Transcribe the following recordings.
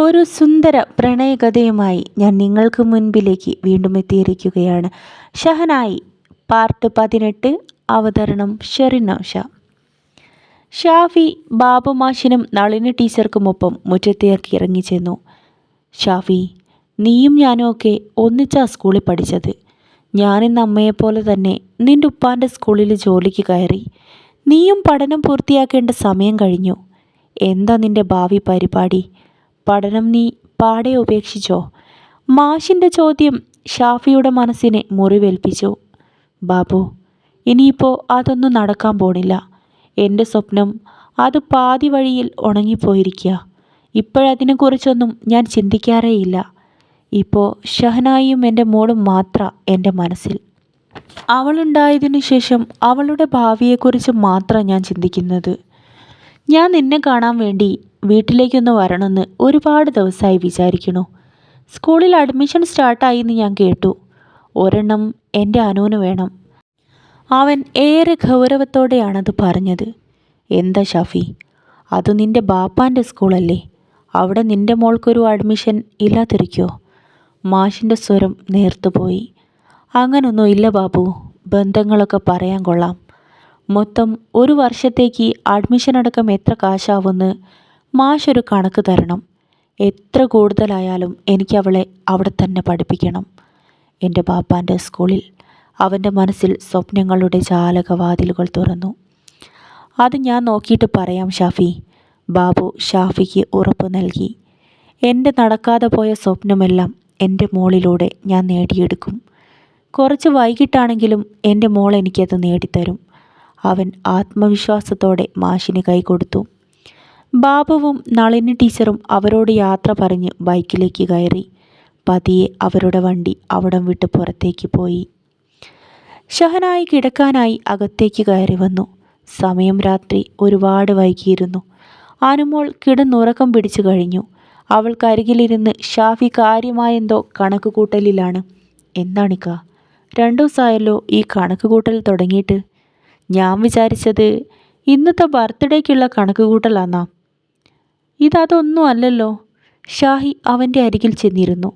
ഒരു സുന്ദര പ്രണയകഥയുമായി ഞാൻ നിങ്ങൾക്ക് മുൻപിലേക്ക് വീണ്ടും എത്തിയിരിക്കുകയാണ്. ഷഹനായി പാർട്ട് പതിനെട്ട് അവതരണം ഷെറിനോഷ ഷാഫി ബാബുമാഷിനും നളിനി ടീച്ചർക്കുമൊപ്പം മുറ്റത്തേക്ക് ഇറങ്ങിച്ചെന്നു. ഷാഫി നീയും ഞാനും ഒക്കെ ഒന്നിച്ചാ സ്കൂളിൽ പഠിച്ചത്. ഞാനിന്ന് അമ്മയെപ്പോലെ തന്നെ നിന്റെ ഉപ്പാന്റെ സ്കൂളിൽ ജോലിക്ക് കയറി. നീയും പഠനം പൂർത്തിയാക്കേണ്ട സമയം കഴിഞ്ഞു. എന്താ നിന്റെ ഭാവി പരിപാടി? പഠനം നീ പാടെ ഉപേക്ഷിച്ചോ? മാഷിന്റെ ചോദ്യം ഷാഫിയുടെ മനസ്സിനെ മുറിവേൽപ്പിച്ചു. ബാബു ഇനിയിപ്പോൾ അതൊന്നും നടക്കാൻ പോണില്ല. എന്റെ സ്വപ്നം അത് പാതി വഴിയിൽ ഉണങ്ങിപ്പോയിരിക്കുക ഇപ്പോഴതിനെക്കുറിച്ചൊന്നും ഞാൻ ചിന്തിക്കാറേയില്ല. ഇപ്പോൾ ഷഹനായിയും എന്റെ മോളും മാത്ര എന്റെ മനസ്സിൽ. അവളുണ്ടായതിനു ശേഷം അവളുടെ ഭാവിയെക്കുറിച്ച് മാത്രം ഞാൻ ചിന്തിക്കുന്നത്. ഞാൻ നിന്നെ കാണാൻ വേണ്ടി വീട്ടിലേക്കൊന്ന് വരണമെന്ന് ഒരുപാട് ദിവസമായി വിചാരിക്കണു സ്കൂളിൽ അഡ്മിഷൻ സ്റ്റാർട്ടായി എന്ന് ഞാൻ കേട്ടു. ഒരെണ്ണം എന്റെ അനുവിന് വേണം. അവൻ ഏറെ ഗൗരവത്തോടെയാണത് പറഞ്ഞത്. എന്താ ഷഫി? അത് നിന്റെ ബാപ്പാന്റെ സ്കൂളല്ലേ. അവിടെ നിന്റെ മോൾക്കൊരു അഡ്മിഷൻ ഇല്ലാതിരിക്കോ? മാഷിന്റെ സ്വരം നേർത്തുപോയി. അങ്ങനൊന്നും ഇല്ല ബാബു. ബന്ധങ്ങളൊക്കെ പറയാൻ കൊള്ളാം. മൊത്തം ഒരു വർഷത്തേക്ക് അഡ്മിഷൻ അടക്കം എത്ര കാശാവുമെന്ന് മാഷൊരു കണക്ക് തരണം. എത്ര കൂടുതലായാലും എനിക്ക് അവളെ അവിടെ തന്നെ പഠിപ്പിക്കണം. എന്റെ ബാപ്പാന്റെ സ്കൂളിൽ അവന്റെ മനസ്സിൽ സ്വപ്നങ്ങളുടെ ജാലകവാതിലുകൾ തുറന്നു. അത് ഞാൻ നോക്കിയിട്ട് പറയാം ഷാഫി. ബാബു ഷാഫിക്ക് ഉറപ്പ് നൽകി. എന്റെ നടക്കാതെ പോയ സ്വപ്നമെല്ലാം എന്റെ മോളിലൂടെ ഞാൻ നേടിയെടുക്കും. കുറച്ച് വൈകിട്ടാണെങ്കിലും എന്റെ മോൾ എനിക്കത് നേടിത്തരും. അവൻ ആത്മവിശ്വാസത്തോടെ മാഷിന് കൈകൊടുത്തു ബാബുവും നളിനി ടീച്ചറും അവരോട് യാത്ര പറഞ്ഞ് ബൈക്കിലേക്ക് കയറി. പതിയെ അവരുടെ വണ്ടി അവിടം വിട്ട് പുറത്തേക്ക് പോയി. ഷഹനായി കിടക്കാനായി അകത്തേക്ക് കയറി വന്നു. സമയം രാത്രി ഒരുപാട് വൈകിയിരുന്നു. അനുമോൾ കിടന്നുറക്കം പിടിച്ചു കഴിഞ്ഞു. അവൾക്കരികിലിരുന്ന് ഷാഫി കാര്യമായെന്തോ കണക്കുകൂട്ടലിലാണ്. എന്താണിക്ക രണ്ടു ദിവസമായല്ലോ ഈ കണക്കുകൂട്ടൽ തുടങ്ങിയിട്ട്. ഞാൻ വിചാരിച്ചത് ഇന്നത്തെ ബർത്ത്ഡേക്കുള്ള കണക്ക് കൂട്ടലാന്നാ ഇതതൊന്നും അല്ലല്ലോ. ഷാഹി അവന്റെ അരികിൽ ചെന്നിരുന്നു.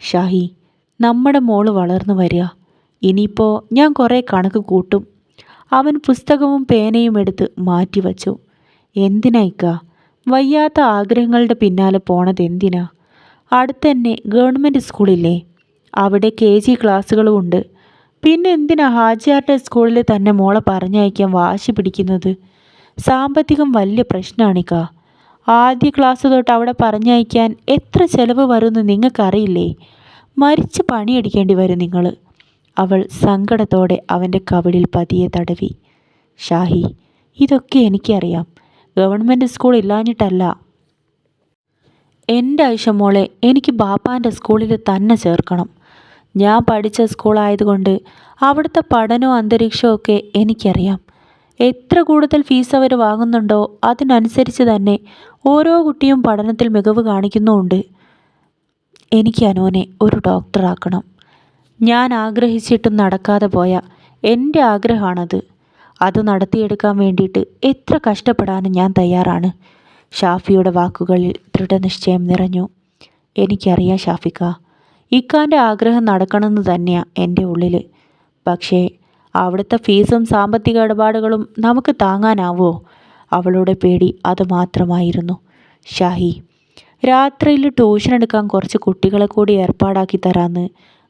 ഷാഹി നമ്മുടെ മോൾ വളർന്നു വരിക. ഇനിയിപ്പോൾ ഞാൻ കുറേ കണക്ക് കൂട്ടും. അവൻ പുസ്തകവും പേനയും എടുത്ത് മാറ്റിവച്ചു. എന്തിനായിക്ക വയ്യാത്ത ആഗ്രഹങ്ങളുടെ പിന്നാലെ പോണത് എന്തിനാ? അടുത്തന്നെ ഗവൺമെന്റ് സ്കൂളില്ലേ? അവിടെ കെ ജി ക്ലാസ്സുകളും ഉണ്ട്. പിന്നെ എന്തിനാ ഹാജിയാരുടെ സ്കൂളിൽ തന്നെ മോളെ പറഞ്ഞയക്കാൻ വാശി പിടിക്കുന്നത്? സാമ്പത്തികം വലിയ പ്രശ്നമാണിക്ക ആദ്യ ക്ലാസ് തൊട്ട് അവിടെ പറഞ്ഞയക്കാൻ എത്ര ചിലവ് വരുമെന്ന് നിങ്ങൾക്കറിയില്ലേ? മരിച്ച് പണിയടിക്കേണ്ടി വരും നിങ്ങൾ അവൾ സങ്കടത്തോടെ അവന്റെ കവിളിൽ പതിയെ തടവി. ഷാഹി ഇതൊക്കെ എനിക്കറിയാം. ഗവൺമെന്റ് സ്കൂൾ ഇല്ലാഞ്ഞിട്ടല്ല. എന്റെ ആയിഷ മോളെ എനിക്ക് ബാപ്പാന്റെ സ്കൂളിൽ തന്നെ ചേർക്കണം. ഞാൻ പഠിച്ച സ്കൂളായതുകൊണ്ട് അവിടുത്തെ പഠനവും അന്തരീക്ഷവും ഒക്കെ എനിക്കറിയാം. എത്ര കൂടുതൽ ഫീസ് അവർ വാങ്ങുന്നുണ്ടോ അതിനനുസരിച്ച് തന്നെ ഓരോ കുട്ടിയും പഠനത്തിൽ മികവ് കാണിക്കുന്നുമുണ്ട്. എനിക്ക് അനുവിനെ ഒരു ഡോക്ടറാക്കണം ഞാൻ ആഗ്രഹിച്ചിട്ടും നടക്കാതെ പോയ എന്റെ ആഗ്രഹമാണത്. അത് നടത്തിയെടുക്കാൻ വേണ്ടിയിട്ട് എത്ര കഷ്ടപ്പെടാനും ഞാൻ തയ്യാറാണ്. ഷാഫിയുടെ വാക്കുകളിൽ ദൃഢനിശ്ചയം നിറഞ്ഞു. എനിക്കറിയാം ഷാഫിക്ക ഇക്കാന്റെ ആഗ്രഹം നടക്കണമെന്ന് തന്നെയാണ് എന്റെ ഉള്ളിൽ പക്ഷേ അവിടുത്തെ ഫീസും സാമ്പത്തിക ഇടപാടുകളും നമുക്ക് താങ്ങാനാവോ? അവളുടെ പേടി അത് മാത്രമായിരുന്നു. ഷാഹി രാത്രിയിൽ ട്യൂഷൻ എടുക്കാൻ കുറച്ച് കുട്ടികളെ കൂടി ഏർപ്പാടാക്കി തരാമെന്ന്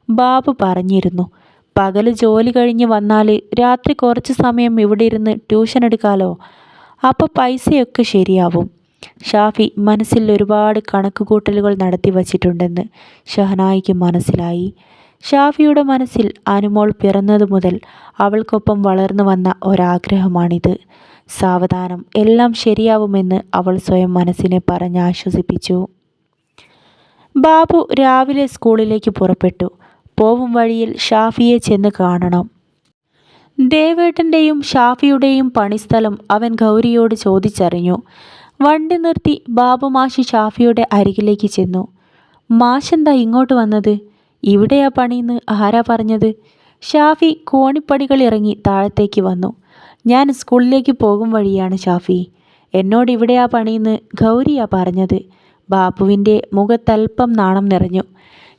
ബാബു പറഞ്ഞിരുന്നു. പകൽ ജോലി കഴിഞ്ഞ് വന്നാൽ രാത്രി കുറച്ച് സമയം ഇവിടെ ഇരുന്ന് ട്യൂഷൻ എടുക്കാലോ? അപ്പോൾ പൈസയൊക്കെ ശരിയാവും. ഷാഫി മനസ്സിൽ ഒരുപാട് കണക്കുകൂട്ടലുകൾ നടത്തി വച്ചിട്ടുണ്ടെന്ന് ഷഹനായിക്ക് മനസ്സിലായി. ഷാഫിയുടെ മനസ്സിൽ അനുമോൾ പിറന്നതു മുതൽ അവൾക്കൊപ്പം വളർന്നു വന്ന ഒരാഗ്രഹമാണിത്. സാവധാനം എല്ലാം ശരിയാവുമെന്ന് അവൾ സ്വയം മനസ്സിനെ പറഞ്ഞ് ആശ്വസിപ്പിച്ചു. ബാബു രാവിലെ സ്കൂളിലേക്ക് പുറപ്പെട്ടു. പോവും വഴിയിൽ ഷാഫിയെ ചെന്ന് കാണണം. ദേവേട്ടന്റെയും ഷാഫിയുടെയും പണിസ്ഥലം അവൻ ഗൗരിയോട് ചോദിച്ചറിഞ്ഞു. വണ്ടി നിർത്തി ബാബു മാഷി ഷാഫിയുടെ അരികിലേക്ക് ചെന്നു. മാഷെന്താ ഇങ്ങോട്ട് വന്നത്? ഇവിടെയാ പണിയെന്ന് ആരാ പറഞ്ഞത്? ഷാഫി കോണിപ്പടികൾ ഇറങ്ങി താഴത്തേക്ക് വന്നു. ഞാൻ സ്കൂളിലേക്ക് പോകും വഴിയാണ് ഷാഫി. എന്നോട് ഇവിടെയാ പണിയെന്ന് ഗൗരിയാ പറഞ്ഞത്. ബാബുവിന്റെ മുഖത്തൽപ്പം നാണം നിറഞ്ഞു.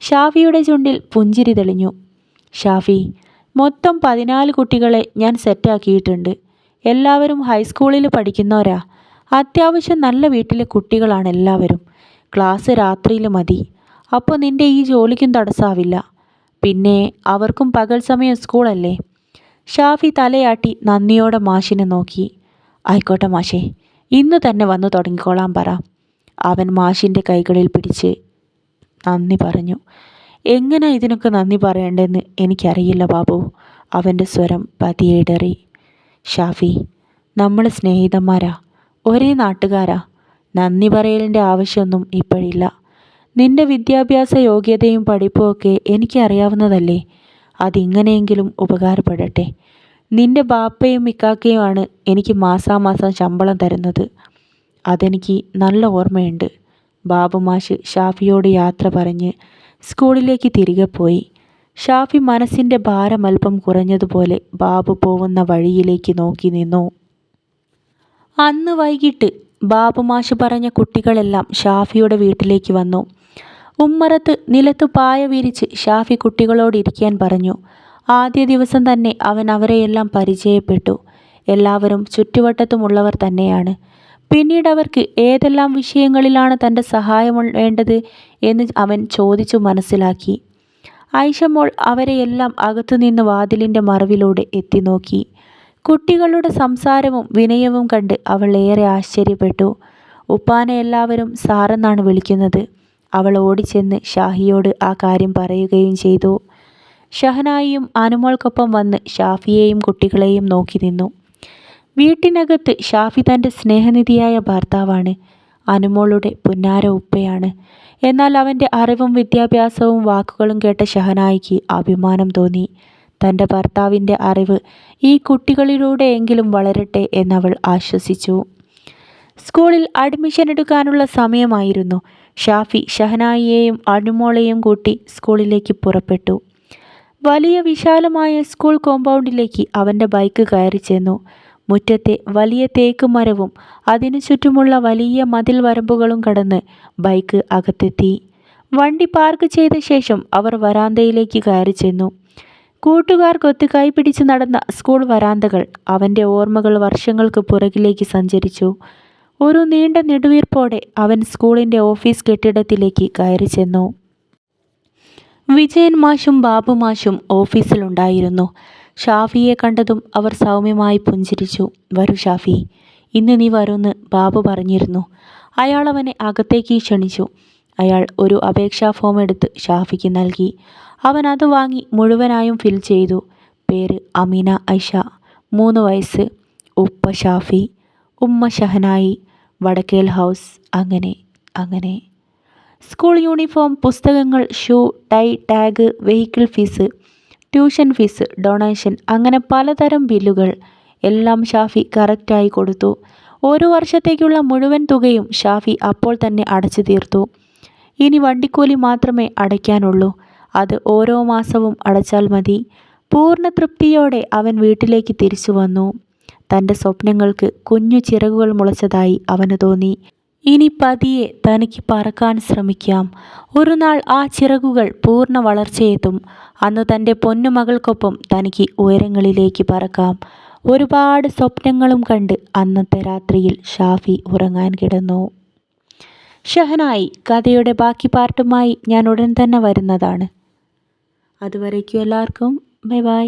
ഷാഫിയുടെ ചുണ്ടിൽ പുഞ്ചിരി തെളിഞ്ഞു. ഷാഫി മൊത്തം പതിനാല് കുട്ടികളെ ഞാൻ സെറ്റാക്കിയിട്ടുണ്ട്. എല്ലാവരും ഹൈസ്കൂളിൽ പഠിക്കുന്നവരാ. അത്യാവശ്യം നല്ല വീട്ടിലെ കുട്ടികളാണ് എല്ലാവരും. ക്ലാസ് രാത്രിയിൽ മതി. അപ്പോൾ നിന്റെ ഈ ജോലിക്കും തടസ്സാവില്ല. പിന്നെ അവർക്കും പകൽ സമയം സ്കൂളല്ലേ? ഷാഫി തലയാട്ടി നന്ദിയോടെ മാഷിനെ നോക്കി. ആയിക്കോട്ടെ മാഷേ ഇന്ന് തന്നെ വന്നു തുടങ്ങിക്കോളാം പറ. അവൻ മാഷിന്റെ കൈകളിൽ പിടിച്ച് നന്ദി പറഞ്ഞു. എങ്ങനെ ഇതിനൊക്കെ നന്ദി പറയണ്ടെന്ന് എനിക്കറിയില്ല ബാബു. അവന്റെ സ്വരം പതിയേടറി. ഷാഫി നമ്മൾ സ്നേഹിതന്മാരാ. ഒരേ നാട്ടുകാരാ. നന്ദി പറയലിന്റെ ആവശ്യമൊന്നും ഇപ്പോഴില്ല. നിന്റെ വിദ്യാഭ്യാസ യോഗ്യതയും പഠിപ്പും ഒക്കെ എനിക്കറിയാവുന്നതല്ലേ അതിങ്ങനെയെങ്കിലും ഉപകാരപ്പെടട്ടെ. നിന്റെ ബാപ്പയും മിക്കാക്കയുമാണ് എനിക്ക് മാസാമാസം ശമ്പളം തരുന്നത്. അതെനിക്ക് നല്ല ഓർമ്മയുണ്ട്. ബാബുമാഷ് ഷാഫിയോട് യാത്ര പറഞ്ഞ് സ്കൂളിലേക്ക് തിരികെ പോയി. ഷാഫി മനസ്സിന്റെ ഭാരമൽപ്പം കുറഞ്ഞതുപോലെ ബാബു പോകുന്ന വഴിയിലേക്ക് നോക്കി നിന്നു. അന്ന് വൈകിട്ട് ബാബുമാഷ് പറഞ്ഞ കുട്ടികളെല്ലാം ഷാഫിയുടെ വീട്ടിലേക്ക് വന്നു. ഉമ്മറത്ത് നിലത്തു പായ വിരിച്ച് ഷാഫി കുട്ടികളോട് ഇരിക്കാൻ പറഞ്ഞു. ആദ്യ ദിവസം തന്നെ അവൻ അവരെയെല്ലാം പരിചയപ്പെട്ടു. എല്ലാവരും ചുറ്റുവട്ടത്തുമുള്ളവർ തന്നെയാണ്. പിന്നീട് അവർക്ക് ഏതെല്ലാം വിഷയങ്ങളിലാണ് തന്റെ സഹായം വേണ്ടത് എന്ന് അവൻ ചോദിച്ചു മനസ്സിലാക്കി. ഐഷമോൾ അവരെയെല്ലാം അകത്തുനിന്ന് വാതിലിന്റെ മറവിലൂടെ എത്തി നോക്കി. കുട്ടികളുടെ സംസാരവും വിനയവും കണ്ട് അവൾ ഏറെ ആശ്ചര്യപ്പെട്ടു. ഉപ്പാനെ എല്ലാവരും സാറെന്നാണ് വിളിക്കുന്നത്. അവൾ ഓടിച്ചെന്ന് ഷാഹിയോട് ആ കാര്യം പറയുകയും ചെയ്തു. ഷഹനായിയും അനുമോൾക്കൊപ്പം വന്ന് ഷാഫിയെയും കുട്ടികളെയും നോക്കി നിന്നു. വീട്ടിനകത്ത് ഷാഫി തന്റെ സ്നേഹനിധിയായ ഭർത്താവാണ്. അനുമോളുടെ പുന്നാര ഉപ്പയാണ്. എന്നാൽ അവന്റെ അറിവും വിദ്യാഭ്യാസവും വാക്കുകളും കേട്ട ഷഹനായിക്ക് അഭിമാനം തോന്നി. തന്റെ ഭർത്താവിന്റെ അറിവ് ഈ കുട്ടികളിലൂടെയെങ്കിലും വളരട്ടെ എന്നവൾ ആശ്വസിച്ചു. സ്കൂളിൽ അഡ്മിഷൻ എടുക്കാനുള്ള സമയമായിരുന്നു. ഷാഫി ഷഹനായിയെയും അനുമോളെയും കൂട്ടി സ്കൂളിലേക്ക് പുറപ്പെട്ടു. വലിയ വിശാലമായ സ്കൂൾ കോമ്പൗണ്ടിലേക്ക് അവന്റെ ബൈക്ക് കയറി ചെന്നു. മുറ്റത്തെ വലിയ തേക്ക് മരവും അതിനു ചുറ്റുമുള്ള വലിയ മതിൽ വരമ്പുകളും കടന്ന് ബൈക്ക് അകത്തെത്തി. വണ്ടി പാർക്ക് ചെയ്ത ശേഷം അവർ വരാന്തയിലേക്ക് കയറി ചെന്നു. കൂട്ടുകാർക്കൊത്ത് കൈപിടിച്ച് നടന്ന സ്കൂൾ വരാന്തകൾ അവന്റെ ഓർമ്മകൾ വർഷങ്ങൾക്ക് പുറകിലേക്ക് സഞ്ചരിച്ചു. ഒരു നീണ്ട നെടുവീർപ്പോടെ അവൻ സ്കൂളിന്റെ ഓഫീസ് കെട്ടിടത്തിലേക്ക് കയറി ചെന്നു. വിജയൻ മാഷും ബാബു മാഷും ഓഫീസിലുണ്ടായിരുന്നു ഷാഫിയെ കണ്ടതും അവർ സൗമ്യമായി പുഞ്ചിരിച്ചു. വരൂ ഷാഫി ഇന്ന് നീ വരുമെന്ന് ബാബു പറഞ്ഞിരുന്നു. അയാൾ അവനെ അകത്തേക്ക് ക്ഷണിച്ചു. അയാൾ ഒരു അപേക്ഷാ ഫോം എടുത്ത് ഷാഫിക്ക് നൽകി. അവൻ അത് വാങ്ങി മുഴുവനായും ഫിൽ ചെയ്തു. പേര് അമീന ഐഷ. മൂന്ന് വയസ്സ്. ഉപ്പ ഷാഫി. ഉമ്മ ഷഹനായി. വടക്കേൽ ഹൗസ്. അങ്ങനെ അങ്ങനെ. സ്കൂൾ യൂണിഫോം പുസ്തകങ്ങൾ shoe tie tag vehicle fees tuition fees donation അങ്ങനെ പലതരം ബില്ലുകൾ എല്ലാം ഷാഫി കറക്റ്റായി കൊടുത്തു. ഒരു വർഷത്തേക്കുള്ള മുഴുവൻ തുകയും ഷാഫി അപ്പോൾ തന്നെ അടച്ചു തീർത്തു. ഇനി വണ്ടിക്കൂലി മാത്രമേ അടയ്ക്കാനുള്ളൂ. അത് ഓരോ മാസവും അടച്ചാൽ മതി. പൂർണ തൃപ്തിയോടെ അവൻ വീട്ടിലേക്ക് തിരിച്ചു വന്നു. തന്റെ സ്വപ്നങ്ങൾക്ക് കുഞ്ഞു ചിറകുകൾ മുളച്ചതായി അവന് തോന്നി. ഇനി പതിയെ തനിക്ക് പറക്കാൻ ശ്രമിക്കാം. ഒരു നാൾ ആ ചിറകുകൾ പൂർണ വളർച്ചയെത്തും. അന്ന് തന്റെ പൊന്നുമകൾക്കൊപ്പം തനിക്ക് ഉയരങ്ങളിലേക്ക് പറക്കാം. ഒരുപാട് സ്വപ്നങ്ങളും കണ്ട് അന്നത്തെ രാത്രിയിൽ ഷാഫി ഉറങ്ങാൻ കിടന്നു. ഷഹനായി കഥയുടെ ബാക്കി പാർട്ടുമായി ഞാൻ ഉടൻ തന്നെ വരുന്നതാണ്. അതുവരേക്കും എല്ലാവർക്കും ബൈ ബൈ.